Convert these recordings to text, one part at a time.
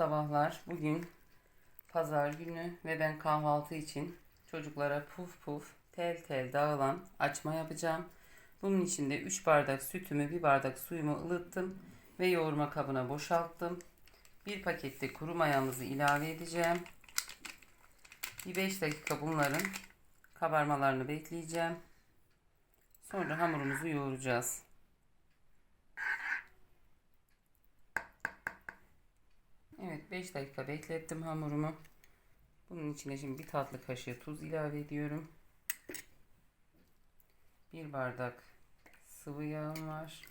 sabahlar. Bugün pazar günü ve ben kahvaltı için çocuklara puf puf tel tel dağılan açma yapacağım. Bunun için de 3 bardak sütümü, 1 bardak suyumu ılıttım ve yoğurma kabına boşalttım. Bir pakette kuru mayamızı ilave edeceğim. Bir 5 dakika bunların kabarmalarını bekleyeceğim. Sonra hamurumuzu yoğuracağız. Evet 5 dakika beklettim hamurumu. Bunun içine şimdi bir tatlı kaşığı tuz ilave ediyorum. Bir bardak sıvı yağım var.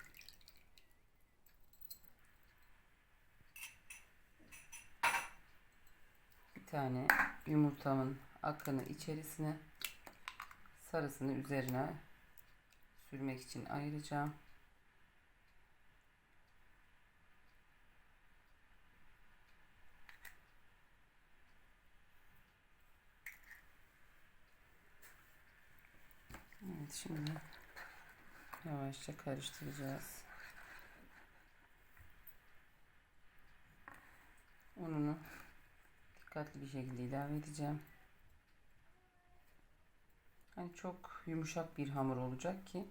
Bir tane yumurtamın akını içerisine sarısını üzerine sürmek için ayıracağım. Evet şimdi yavaşça karıştıracağız. Ununu dikkatli bir şekilde ilave edeceğim. Hani çok yumuşak bir hamur olacak ki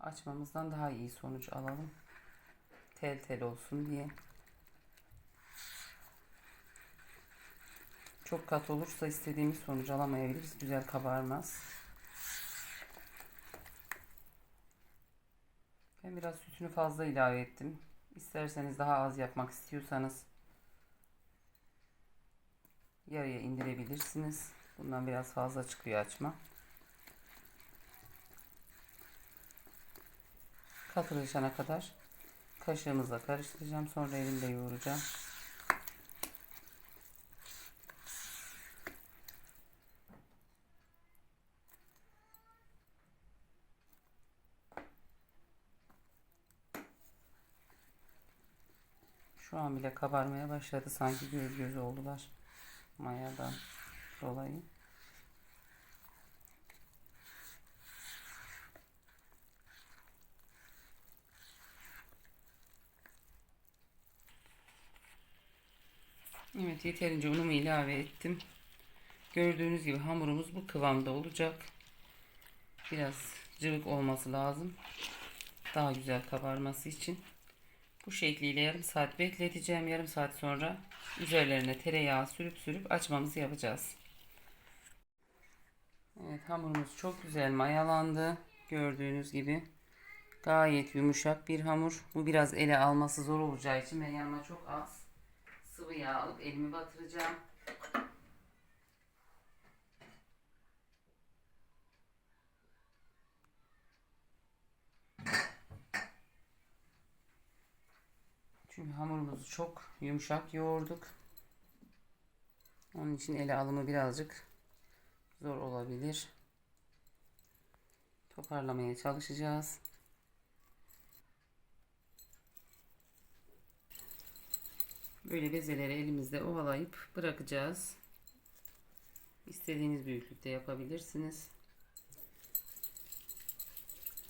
açmamızdan daha iyi sonuç alalım. Tel tel olsun diye. Çok kat olursa istediğimiz sonucu alamayabiliriz. Güzel kabarmaz. Ben biraz sütünü fazla ilave ettim. İsterseniz daha az yapmak istiyorsanız yarıya indirebilirsiniz. Bundan biraz fazla çıkıyor açma. Katılaşana kadar kaşığımızla karıştıracağım. Sonra elimle yoğuracağım. Şu an bile kabarmaya başladı. Sanki göz göz oldular. Mayadan dolayı. Evet yeterince unumu ilave ettim. Gördüğünüz gibi hamurumuz bu kıvamda olacak. Biraz cıvık olması lazım. Daha güzel kabarması için. Bu şekliyle yarım saat bekleteceğim. Yarım saat sonra üzerlerine tereyağı sürüp sürüp açmamızı yapacağız. Evet hamurumuz çok güzel mayalandı. Gördüğünüz gibi gayet yumuşak bir hamur. Bu biraz ele alması zor olacağı için ben yanıma çok az sıvı yağ alıp elimi batıracağım. Çünkü hamurumuzu çok yumuşak yoğurduk. Onun için ele alımı birazcık zor olabilir. Toparlamaya çalışacağız. Böyle bezeleri elimizde ovalayıp bırakacağız. İstediğiniz büyüklükte yapabilirsiniz.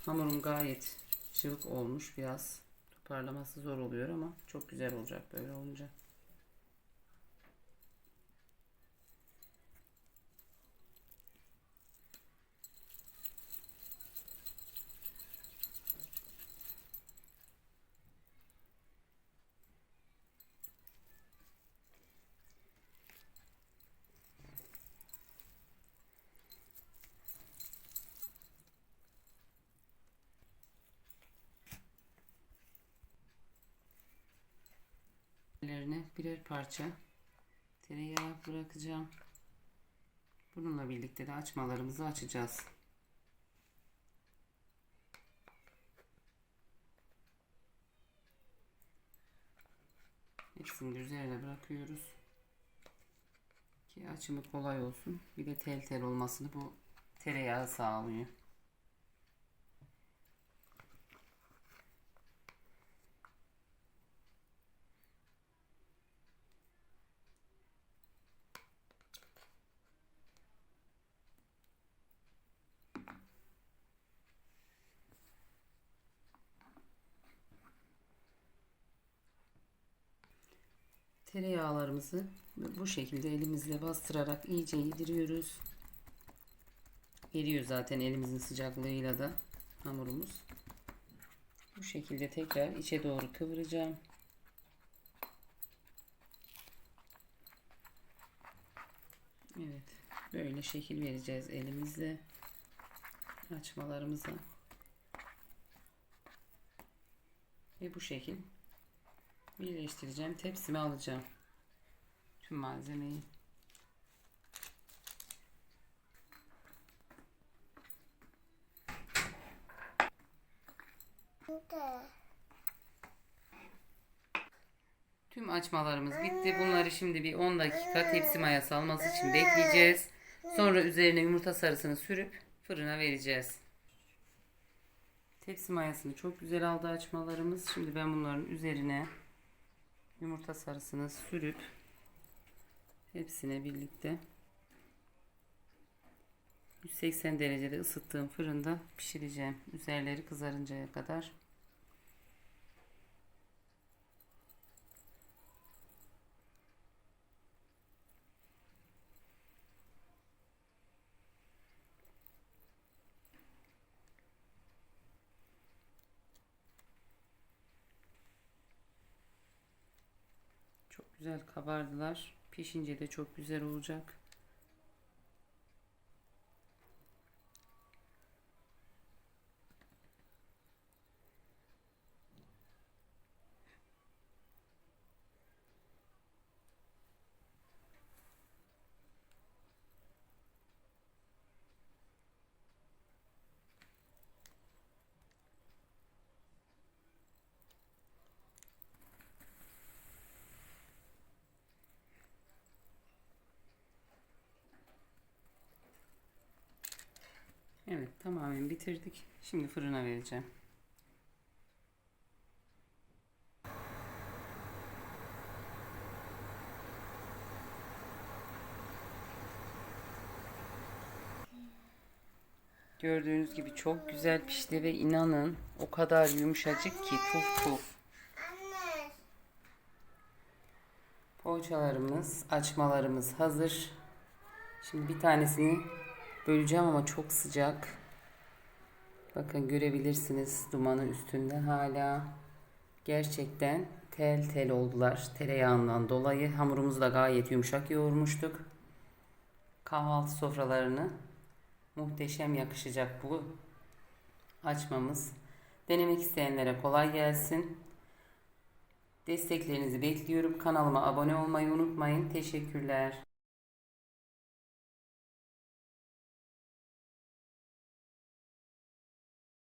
Hamurum gayet çabuk olmuş biraz. Toparlaması zor oluyor ama çok güzel olacak böyle olunca. Üzerlerine birer parça tereyağı bırakacağım. Bununla birlikte de açmalarımızı açacağız. Hepsini üzerine bırakıyoruz. Ki açımı kolay olsun. Bir de tel tel olmasını bu tereyağı sağlıyor. Tereyağlarımızı bu şekilde elimizle bastırarak iyice yediriyoruz. Eriyor zaten elimizin sıcaklığıyla da hamurumuz. Bu şekilde tekrar içe doğru kıvıracağım. Evet. Böyle şekil vereceğiz elimizle açmalarımıza. Ve bu şekil birleştireceğim. Tepsime alacağım. Tüm malzemeyi. Tüm açmalarımız bitti. Bunları şimdi bir 10 dakika tepsi mayası alması için bekleyeceğiz. Sonra üzerine yumurta sarısını sürüp fırına vereceğiz. Tepsi mayasını çok güzel aldı açmalarımız. Şimdi ben bunların üzerine yumurta sarısını sürüp hepsine birlikte 180 derecede ısıttığım fırında pişireceğim. Üzerleri kızarıncaya kadar. Çok güzel kabardılar. Pişince de çok güzel olacak. Evet tamamen bitirdik. Şimdi fırına vereceğim. Gördüğünüz gibi çok güzel pişti ve inanın o kadar yumuşacık ki puf puf. Poğaçalarımız, açmalarımız hazır. Şimdi bir tanesini böleceğim ama çok sıcak. Bakın görebilirsiniz dumanı üstünde hala. Gerçekten tel tel oldular tereyağından dolayı. Hamurumuzu da gayet yumuşak yoğurmuştuk. Kahvaltı sofralarını muhteşem yakışacak bu açmamız. Denemek isteyenlere kolay gelsin. Desteklerinizi bekliyorum. Kanalıma abone olmayı unutmayın. Teşekkürler.